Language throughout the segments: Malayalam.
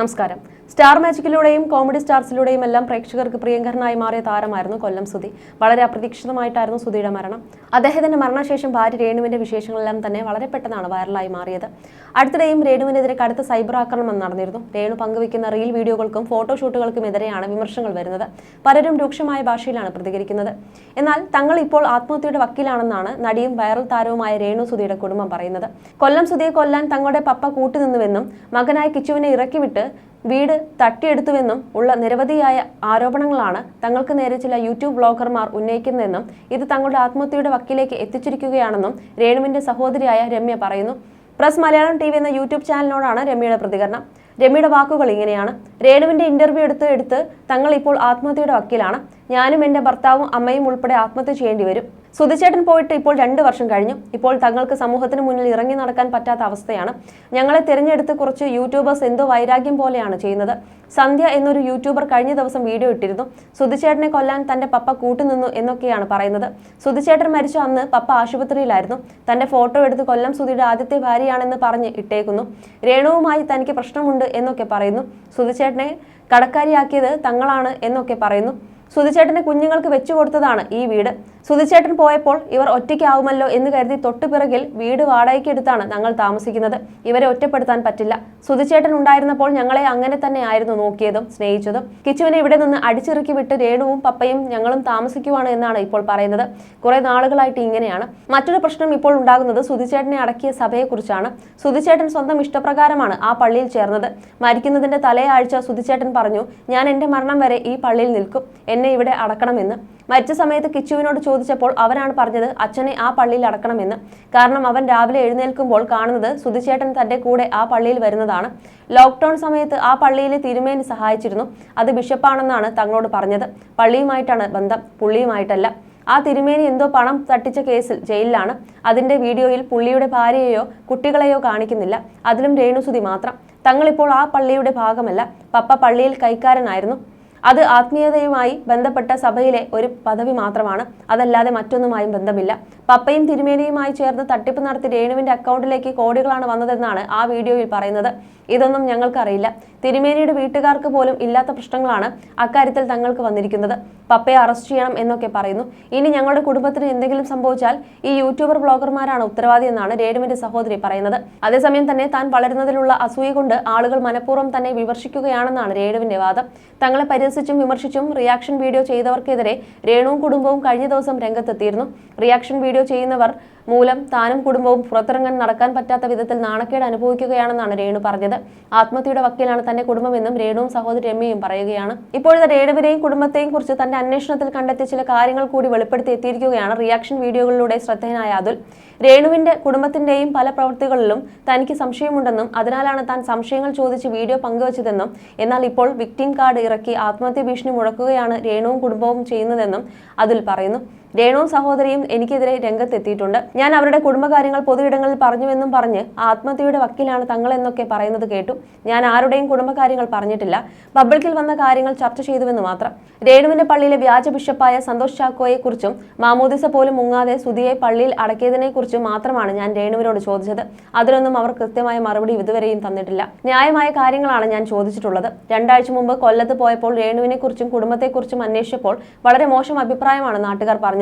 നമസ്കാരം. സ്റ്റാർ മാജിക്കിലൂടെയും കോമഡി സ്റ്റാർസിലൂടെയും എല്ലാം പ്രേക്ഷകർക്ക് പ്രിയങ്കരനായി മാറിയ താരമായിരുന്നു കൊല്ലം സുധി. വളരെ അപ്രതീക്ഷിതമായിട്ടായിരുന്നു സുധിയുടെ മരണം. അദ്ദേഹത്തിന്റെ മരണശേഷം ഭാര്യ രേണുവിന്റെ വിശേഷങ്ങളെല്ലാം തന്നെ വളരെ പെട്ടെന്നാണ് വൈറലായി മാറിയത്. അടുത്തിടെയും രേണുവിനെതിരെ കടുത്ത സൈബർ ആക്രമണം നടന്നിരുന്നു. രേണു പങ്കുവയ്ക്കുന്ന റീൽ വീഡിയോകൾക്കും ഫോട്ടോഷൂട്ടുകൾക്കും എതിരെയാണ് വിമർശനങ്ങൾ വരുന്നത്. പലരും രൂക്ഷമായ ഭാഷയിലാണ് പ്രതികരിക്കുന്നത്. എന്നാൽ തങ്ങൾ ഇപ്പോൾ ആത്മഹത്യയുടെ വക്കീലാണെന്നാണ് നടിയും വൈറൽ താരവുമായ രേണു സുധിയുടെ കുടുംബം പറയുന്നത്. കൊല്ലം സുധിയെ കൊല്ലാൻ തങ്ങളുടെ പപ്പ കൂട്ടുനിന്നുവെന്നും മകനായ കിച്ചുവിനെ ഇറക്കിവിട്ട് വീട് തട്ടിയെടുത്തുവെന്നും ഉള്ള നിരവധിയായ ആരോപണങ്ങളാണ് തങ്ങൾക്ക് നേരെ ചില യൂട്യൂബ് ബ്ലോഗർമാർ ഉന്നയിക്കുന്നതെന്നും ഇത് തങ്ങളുടെ ആത്മഹത്യയുടെ വക്കിലേക്ക് എത്തിച്ചിരിക്കുകയാണെന്നും രേണുവിന്റെ സഹോദരിയായ രമ്യ പറയുന്നു. പ്രസ് മലയാളം ടി എന്ന യൂട്യൂബ് ചാനലിനോടാണ് രമ്യയുടെ പ്രതികരണം. രമ്യയുടെ വാക്കുകൾ ഇങ്ങനെയാണ്. രേണുവിന്റെ ഇന്റർവ്യൂ എടുത്ത് എടുത്ത് തങ്ങൾ ഇപ്പോൾ ആത്മഹത്യയുടെ വക്കീലാണ്. ഞാനും എന്റെ ഭർത്താവും അമ്മയും ഉൾപ്പെടെ ആത്മഹത്യ ചെയ്യേണ്ടി വരും. സുധിച്ചേട്ടൻ പോയിട്ട് ഇപ്പോൾ രണ്ട് വർഷം കഴിഞ്ഞു. ഇപ്പോൾ തങ്ങൾക്ക് സമൂഹത്തിന് മുന്നിൽ ഇറങ്ങി നടക്കാൻ പറ്റാത്ത അവസ്ഥയാണ്. ഞങ്ങളെ തിരഞ്ഞെടുത്ത് കുറച്ച് യൂട്യൂബേഴ്സ് എന്തോ വൈരാഗ്യം പോലെയാണ് ചെയ്യുന്നത്. സന്ധ്യ എന്നൊരു യൂട്യൂബർ കഴിഞ്ഞ ദിവസം വീഡിയോ ഇട്ടിരുന്നു. സുധിച്ചേട്ടനെ കൊല്ലാൻ തന്റെ പപ്പ കൂട്ടുനിന്നു എന്നൊക്കെയാണ് പറയുന്നത്. സുധിച്ചേട്ടൻ മരിച്ച അന്ന് പപ്പ ആശുപത്രിയിലായിരുന്നു. തന്റെ ഫോട്ടോ എടുത്ത് കൊല്ലം സുധിയുടെ ആദ്യത്തെ ഭാര്യയാണെന്ന് പറഞ്ഞ് ഇട്ടേക്കുന്നു. രേണുവുമായി തനിക്ക് പ്രശ്നമുണ്ട് എന്നൊക്കെ പറയുന്നു. സുധിച്ചേട്ടനെ കടക്കാരിയാക്കിയത് തങ്ങളാണ് എന്നൊക്കെ പറയുന്നു. സുധിച്ചേട്ടന്റെ കുഞ്ഞുങ്ങൾക്ക് വെച്ചു കൊടുത്തതാണ് ഈ വീട്. സുധിച്ചേട്ടൻ പോയപ്പോൾ ഇവർ ഒറ്റയ്ക്കാവുമല്ലോ എന്ന് കരുതി തൊട്ടുപിറകിൽ വീട് വാടകയ്ക്ക് എടുത്താണ് ഞങ്ങൾ താമസിക്കുന്നത്. ഇവരെ ഒറ്റപ്പെടുത്താൻ പറ്റില്ല. സുധിച്ചേട്ടൻ ഉണ്ടായിരുന്നപ്പോൾ ഞങ്ങളെ അങ്ങനെ തന്നെ ആയിരുന്നു നോക്കിയതും സ്നേഹിച്ചതും. കിച്ചുവിനെ ഇവിടെ നിന്ന് അടിച്ചിറക്കി വിട്ട് രേണുവും പപ്പയും ഞങ്ങളും താമസിക്കുവാണ് എന്നാണ് ഇപ്പോൾ പറയുന്നത്. കുറെ നാളുകളായിട്ട് ഇങ്ങനെയാണ്. മറ്റൊരു പ്രശ്നം ഇപ്പോൾ ഉണ്ടാകുന്നത് സുധിച്ചേട്ടനെ അടക്കിയ സഭയെക്കുറിച്ചാണ്. സുധിച്ചേട്ടൻ സ്വന്തം ഇഷ്ടപ്രകാരമാണ് ആ പള്ളിയിൽ ചേർന്നത്. മരിക്കുന്നതിന്റെ തലയാഴ്ച സുധിച്ചേട്ടൻ പറഞ്ഞു ഞാൻ എന്റെ മരണം വരെ ഈ പള്ളിയിൽ നിൽക്കും. എന്നെ ഇവിടെ അടക്കണമെന്ന്. മരിച്ച സമയത്ത് കിച്ചുവിനോട് ചോദിച്ചപ്പോൾ അവരാണ് പറഞ്ഞത് അച്ഛനെ ആ പള്ളിയിൽ അടക്കണമെന്ന്. കാരണം അവൻ രാവിലെ എഴുന്നേൽക്കുമ്പോൾ കാണുന്നത് സുധിച്ചേട്ടൻ തന്റെ കൂടെ ആ പള്ളിയിൽ വരുന്നതാണ്. ലോക്ക്ഡൌൺ സമയത്ത് ആ പള്ളിയിലെ തിരുമേനി സഹായിച്ചിരുന്നു. അത് ബിഷപ്പാണെന്നാണ് തങ്ങളോട് പറഞ്ഞത്. പള്ളിയുമായിട്ടാണ് ബന്ധം പുള്ളിയുമായിട്ടല്ല. ആ തിരുമേനി എന്തോ പണം തട്ടിച്ച കേസിൽ ജയിലിലാണ്. അതിന്റെ വീഡിയോയിൽ പുള്ളിയുടെ ഭാര്യയെയോ കുട്ടികളെയോ കാണിക്കുന്നില്ല. അതിലും രേണുസുതി മാത്രം. തങ്ങളിപ്പോൾ ആ പള്ളിയുടെ ഭാഗമല്ല. പപ്പ പള്ളിയിൽ കൈക്കാരനായിരുന്നു. അത് ആത്മീയതയുമായി ബന്ധപ്പെട്ട സഭയിലെ ഒരു പദവി മാത്രമാണ്. അതല്ലാതെ മറ്റൊന്നുമായും ബന്ധമില്ല. പപ്പയും തിരുമേനിയുമായി ചേർന്ന് തട്ടിപ്പ് നടത്തി രേണുവിന്റെ അക്കൗണ്ടിലേക്ക് കോടികളാണ് വന്നതെന്നാണ് ആ വീഡിയോയിൽ പറയുന്നത്. ഇതൊന്നും ഞങ്ങൾക്കറിയില്ല. തിരുമേനിയുടെ വീട്ടുകാർക്ക് പോലും ഇല്ലാത്ത പ്രശ്നങ്ങളാണ് അക്കാര്യത്തിൽ തങ്ങൾക്ക് വന്നിരിക്കുന്നത്. പപ്പയെ അറസ്റ്റ് ചെയ്യണം എന്നൊക്കെ പറയുന്നു. ഇനി ഞങ്ങളുടെ കുടുംബത്തിന് എന്തെങ്കിലും സംഭവിച്ചാൽ ഈ യൂട്യൂബർ ബ്ലോഗർമാരാണ് ഉത്തരവാദി എന്നാണ് രേണുവിന്റെ സഹോദരി പറയുന്നത്. അതേസമയം തന്നെ താൻ വളരുന്നതിലുള്ള അസൂയ കൊണ്ട് ആളുകൾ മനഃപൂർവം തന്നെ വിമർശിക്കുകയാണെന്നാണ് രേണുവിന്റെ വാദം. തങ്ങളെ പരിഹസിച്ചും വിമർശിച്ചും റിയാക്ഷൻ വീഡിയോ ചെയ്തവർക്കെതിരെ രേണുവും കുടുംബവും കഴിഞ്ഞ ദിവസം രംഗത്തെത്തിയിരുന്നു. റിയാക്ഷൻ വീഡിയോ ചെയ്യുന്നവർ മൂലം താനും കുടുംബവും പുറത്തിറങ്ങാൻ നടക്കാൻ പറ്റാത്ത വിധത്തിൽ നാണക്കേട് അനുഭവിക്കുകയാണെന്നാണ് രേണു പറഞ്ഞത്. ആത്മഹത്യയുടെ വക്കീലാണ് തന്റെ കുടുംബമെന്നും രേണുവും സഹോദരി രമ്യയും പറയുകയാണ്. ഇപ്പോഴത്തെ രേണുവിനെയും കുടുംബത്തെയും കുറിച്ച് തന്റെ അന്വേഷണത്തിൽ കണ്ടെത്തിയ ചില കാര്യങ്ങൾ കൂടി വെളിപ്പെടുത്തി എത്തിയിരിക്കുകയാണ് റിയാക്ഷൻ വീഡിയോകളിലൂടെ ശ്രദ്ധേയനായ അതുൽ. രേണുവിന്റെ കുടുംബത്തിന്റെയും പല പ്രവൃത്തികളിലും തനിക്ക് സംശയമുണ്ടെന്നും അതിനാലാണ് താൻ സംശയങ്ങൾ ചോദിച്ച് വീഡിയോ പങ്കുവച്ചതെന്നും എന്നാൽ ഇപ്പോൾ വിക്ടിം കാർഡ് ഇറക്കി ആത്മഹത്യ ഭീഷണി മുഴക്കുകയാണ് രേണുവും കുടുംബവും ചെയ്യുന്നതെന്നും അതിൽ പറയുന്നു. രേണുവും സഹോദരിയും എനിക്കെതിരെ രംഗത്തെത്തിയിട്ടുണ്ട്. ഞാൻ അവരുടെ കുടുംബകാര്യങ്ങൾ പൊതുയിടങ്ങളിൽ പറഞ്ഞുവെന്നും പറഞ്ഞ് ആത്മഹത്യയുടെ വക്കീലാണ് തങ്ങളെന്നൊക്കെ പറയുന്നത് കേട്ടു. ഞാൻ ആരുടെയും കുടുംബകാര്യങ്ങൾ പറഞ്ഞിട്ടില്ല. പബ്ലിക്കിൽ വന്ന കാര്യങ്ങൾ ചർച്ച ചെയ്തുവെന്ന് മാത്രം. രേണുവിന്റെ പള്ളിയിലെ വ്യാജ ബിഷപ്പായ സന്തോഷ് ചാക്കോയെ കുറിച്ചും മാമോദിസ പോലും മുങ്ങാതെ സുധിയെ പള്ളിയിൽ അടക്കിയതിനെ കുറിച്ചും മാത്രമാണ് ഞാൻ രേണുവിനോട് ചോദിച്ചത്. അതിലൊന്നും അവർ കൃത്യമായ മറുപടി ഇതുവരെയും തന്നിട്ടില്ല. ന്യായമായ കാര്യങ്ങളാണ് ഞാൻ ചോദിച്ചിട്ടുള്ളത്. രണ്ടാഴ്ച മുമ്പ് കൊല്ലത്ത് പോയപ്പോൾ രേണുവിനെ കുറിച്ചും കുടുംബത്തെക്കുറിച്ചും അന്വേഷിച്ചപ്പോൾ വളരെ മോശം അഭിപ്രായമാണ് നാട്ടുകാർ പറഞ്ഞത്.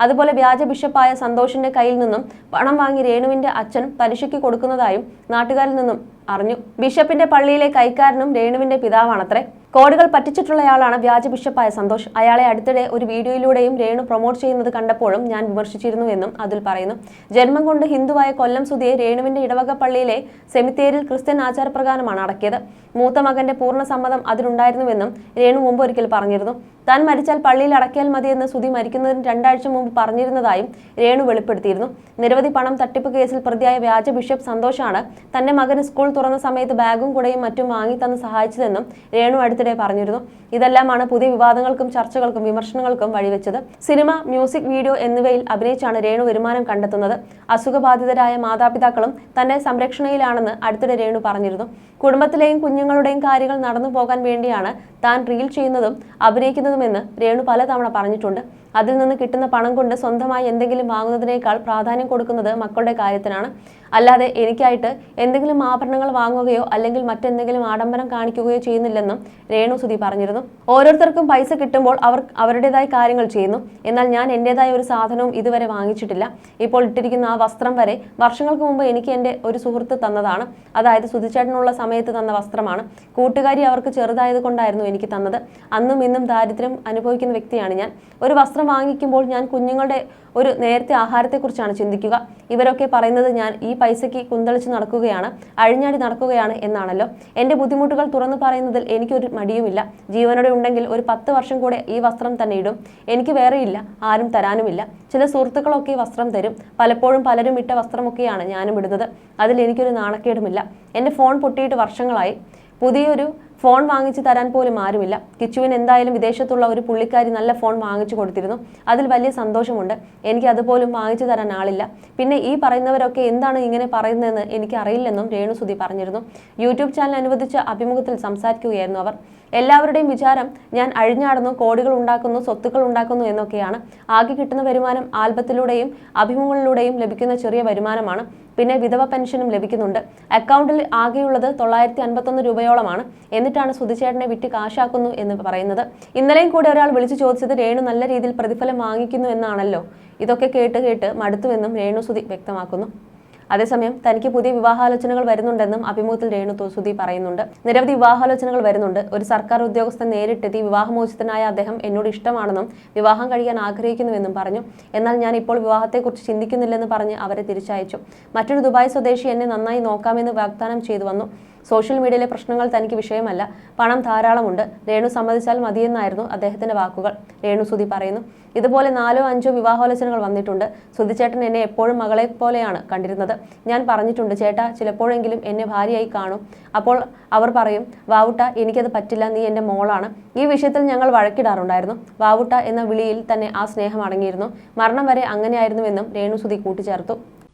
അതുപോലെ വ്യാജ ബിഷപ്പായ സന്തോഷിന്റെ കയ്യിൽ നിന്നും പണം വാങ്ങി രേണുവിന്റെ അച്ഛൻ പലിശയ്ക്ക് കൊടുക്കുന്നതായും നാട്ടുകാരിൽ നിന്നും അറിഞ്ഞു. ബിഷപ്പിന്റെ പള്ളിയിലെ കൈക്കാരനും രേണുവിന്റെ പിതാവാണത്രേ. കോടികൾ പറ്റിച്ചിട്ടുള്ളയാളാണ് വ്യാജ ബിഷപ്പായ സന്തോഷ്. അയാളെ അടുത്തിടെ ഒരു വീഡിയോയിലൂടെയും രേണു പ്രൊമോട്ട് ചെയ്യുന്നത് കണ്ടപ്പോഴും ഞാൻ വിമർശിച്ചിരുന്നു എന്നും അതിൽ പറയുന്നു. ജന്മം കൊണ്ട് ഹിന്ദുവായ കൊല്ലം സുധിയെ രേണുവിന്റെ ഇടവക പള്ളിയിലെ സെമിത്തേരിൽ ക്രിസ്ത്യൻ ആചാരപ്രകാരമാണ് അടക്കിയത്. മൂത്ത മകന്റെ പൂർണ സമ്മതം അതിലുണ്ടായിരുന്നുവെന്നും രേണു മുമ്പ് ഒരിക്കൽ പറഞ്ഞിരുന്നു. താൻ മരിച്ചാൽ പള്ളിയിൽ അടക്കിയാൽ മതിയെന്ന് സുധി മരിക്കുന്നതിന് രണ്ടാഴ്ച മുമ്പ് പറഞ്ഞിരുന്നതായും രേണു വെളിപ്പെടുത്തിയിരുന്നു. നിരവധി പണം തട്ടിപ്പ് കേസിൽ പ്രതിയായ വ്യാജ ബിഷപ്പ് സന്തോഷാണ് തന്റെ മകന് സ്കൂൾ തുറന്ന സമയത്ത് ബാഗും കുടയും മറ്റും വാങ്ങി തന്ന് സഹായിച്ചതെന്നും രേണു അടുത്തിടെ പറഞ്ഞിരുന്നു. ഇതെല്ലാമാണ് പുതിയ വിവാദങ്ങൾക്കും ചർച്ചകൾക്കും വിമർശനങ്ങൾക്കും വഴിവെച്ചത്. സിനിമ മ്യൂസിക് വീഡിയോ എന്നിവയിൽ അഭിനയിച്ചാണ് രേണു വരുമാനം കണ്ടെത്തുന്നത്. അസുഖബാധിതരായ മാതാപിതാക്കളും തന്റെ സംരക്ഷണയിലാണെന്ന് അടുത്തിടെ രേണു പറഞ്ഞിരുന്നു. കുടുംബത്തിലെയും കുഞ്ഞുങ്ങളുടെയും കാര്യങ്ങൾ നടന്നു പോകാൻ വേണ്ടിയാണ് താൻ റീൽ ചെയ്യുന്നതും അഭിനയിക്കുന്നതുമെന്ന് രേണു പലതവണ പറഞ്ഞിട്ടുണ്ട്. അതിൽ നിന്ന് കിട്ടുന്ന പണം കൊണ്ട് സ്വന്തമായി എന്തെങ്കിലും വാങ്ങുന്നതിനേക്കാൾ പ്രാധാന്യം കൊടുക്കുന്നത് മക്കളുടെ കാര്യത്തിനാണ്. അല്ലാതെ എനിക്കായിട്ട് എന്തെങ്കിലും ആഭരണങ്ങൾ വാങ്ങുകയോ അല്ലെങ്കിൽ മറ്റെന്തെങ്കിലും ആഡംബരം കാണിക്കുകയോ ചെയ്യുന്നില്ലെന്നും രേണു സുധി പറഞ്ഞിരുന്നു. ഓരോരുത്തർക്കും പൈസ കിട്ടുമ്പോൾ അവർ അവരുടേതായ കാര്യങ്ങൾ ചെയ്യുന്നു. എന്നാൽ ഞാൻ എന്റെതായ ഒരു സാധനവും ഇതുവരെ വാങ്ങിച്ചിട്ടില്ല. ഇപ്പോൾ ഇട്ടിരിക്കുന്ന ആ വസ്ത്രം വരെ വർഷങ്ങൾക്ക് മുമ്പ് എനിക്ക് എന്റെ ഒരു സുഹൃത്ത് തന്നതാണ്. അതായത് സുധിച്ചേട്ടനുള്ള സമയത്ത് തന്ന വസ്ത്രമാണ്. കൂട്ടുകാരി അവർക്ക് ചെറുതായത് കൊണ്ടായിരുന്നു എനിക്ക് തന്നത്. അന്നും ഇന്നും ദാരിദ്ര്യം അനുഭവിക്കുന്ന വ്യക്തിയാണ് ഞാൻ. ഒരു വസ്ത്രം വാങ്ങിക്കുമ്പോൾ ഞാൻ കുഞ്ഞുങ്ങളുടെ ഒരു നേരത്തെ ആഹാരത്തെക്കുറിച്ചാണ് ചിന്തിക്കുക. ഇവരൊക്കെ പറയുന്നത് ഞാൻ ഈ പൈസയ്ക്ക് കുന്തളിച്ച് നടക്കുകയാണ് അഴിഞ്ഞാടി നടക്കുകയാണ് എന്നാണല്ലോ. എന്റെ ബുദ്ധിമുട്ടുകൾ തുറന്നു പറയുന്നതിൽ എനിക്കൊരു മടിയുമില്ല. ജീവനോടെ ഉണ്ടെങ്കിൽ ഒരു പത്ത് വർഷം കൂടെ ഈ വസ്ത്രം തന്നെ ഇടും. എനിക്ക് വേറെയില്ല ആരും തരാനുമില്ല. ചില സുഹൃത്തുക്കളൊക്കെ വസ്ത്രം തരും. പലപ്പോഴും പലരും ഇട്ട വസ്ത്രമൊക്കെയാണ് ഞാനും ഇടുന്നത്. അതിൽ എനിക്കൊരു നാണക്കേടുമില്ല. എന്റെ ഫോൺ പൊട്ടിയിട്ട് വർഷങ്ങളായി. പുതിയൊരു ഫോൺ വാങ്ങിച്ചു തരാൻ പോലും ആരുമില്ല. കിച്ചുവിന് എന്തായാലും വിദേശത്തുള്ള ഒരു പുള്ളിക്കാരി നല്ല ഫോൺ വാങ്ങിച്ചു കൊടുത്തിരുന്നു. അതിൽ വലിയ സന്തോഷമുണ്ട്. എനിക്ക് അതുപോലും വാങ്ങിച്ചു തരാൻ ആളില്ല. പിന്നെ ഈ പറയുന്നവരൊക്കെ എന്താണ് ഇങ്ങനെ പറയുന്നതെന്ന് എനിക്ക് അറിയില്ലെന്നും രേണുസുതി പറഞ്ഞിരുന്നു. യൂട്യൂബ് ചാനൽ അനുവദിച്ച അഭിമുഖത്തിൽ സംസാരിക്കുകയായിരുന്നു അവർ. എല്ലാവരുടെയും വിചാരം ഞാൻ അഴിഞ്ഞാടുന്നു കോടികൾ ഉണ്ടാക്കുന്നു സ്വത്തുക്കൾ ഉണ്ടാക്കുന്നു എന്നൊക്കെയാണ്. ആകെ കിട്ടുന്ന വരുമാനം ആൽബത്തിലൂടെയും അഭിമുഖങ്ങളിലൂടെയും ലഭിക്കുന്ന ചെറിയ വരുമാനമാണ്. പിന്നെ വിധവ പെൻഷനും ലഭിക്കുന്നുണ്ട്. അക്കൗണ്ടിൽ ആകെയുള്ളത് തൊള്ളായിരത്തി അൻപത്തൊന്ന് രൂപയോളമാണ്. എന്നിട്ടാണ് സുധിച്ചേട്ടനെ വിറ്റ് കാശാക്കുന്നു എന്ന് പറയുന്നത്. ഇന്നലെയും കൂടെ ഒരാൾ വിളിച്ചു ചോദിച്ചത് രേണു നല്ല രീതിയിൽ പ്രതിഫലം വാങ്ങിക്കുന്നു എന്നാണല്ലോ. ഇതൊക്കെ കേട്ട് കേട്ട് മടുത്തുവെന്നും രേണു സുധി വ്യക്തമാക്കുന്നു. അതേസമയം തനിക്ക് പുതിയ വിവാഹാലോചനകൾ വരുന്നുണ്ടെന്നും അഭിമുഖത്തിൽ രേണു സുധി പറയുന്നുണ്ട്. നിരവധി വിവാഹാലോചനകൾ വരുന്നുണ്ട്. ഒരു സർക്കാർ ഉദ്യോഗസ്ഥൻ നേരിട്ടെത്തി വിവാഹമോചിതനായ അദ്ദേഹം എന്നോട് ഇഷ്ടമാണെന്നും വിവാഹം കഴിയാൻ ആഗ്രഹിക്കുന്നുവെന്നും പറഞ്ഞു. എന്നാൽ ഞാൻ ഇപ്പോൾ വിവാഹത്തെക്കുറിച്ച് ചിന്തിക്കുന്നില്ലെന്ന് പറഞ്ഞ് അവരെ തിരിച്ചയച്ചു. മറ്റൊരു ദുബായ് സ്വദേശി എന്നെ നന്നായി നോക്കാമെന്ന് വാഗ്ദാനം ചെയ്തു വന്നു. സോഷ്യൽ മീഡിയയിലെ പ്രശ്നങ്ങൾ തനിക്ക് വിഷയമല്ല. പണം ധാരാളമുണ്ട്. രേണു സമ്മതിച്ചാൽ മതിയെന്നായിരുന്നു അദ്ദേഹത്തിന്റെ വാക്കുകൾ. രേണു സുധി പറയുന്നു ഇതുപോലെ നാലോ അഞ്ചോ വിവാഹാലോചനകൾ വന്നിട്ടുണ്ട്. സുധിച്ചേട്ടൻ എന്നെ എപ്പോഴും മകളെ പോലെയാണ് കണ്ടിരുന്നത്. ഞാൻ പറഞ്ഞിട്ടുണ്ട് ചേട്ടാ ചിലപ്പോഴെങ്കിലും എന്നെ ഭാര്യയായി കാണും. അപ്പോൾ അവർ പറയും വാവുട്ട എനിക്കത് പറ്റില്ല നീ എന്റെ മോളാണ്. ഈ വിഷയത്തിൽ ഞങ്ങൾ വഴക്കിടാറുണ്ടായിരുന്നു. വാവുട്ട എന്ന വിളിയിൽ തന്നെ ആ സ്നേഹം അടങ്ങിയിരുന്നു. മരണം വരെ അങ്ങനെയായിരുന്നുവെന്നും രേണു സുധി കൂട്ടിച്ചേർത്തു.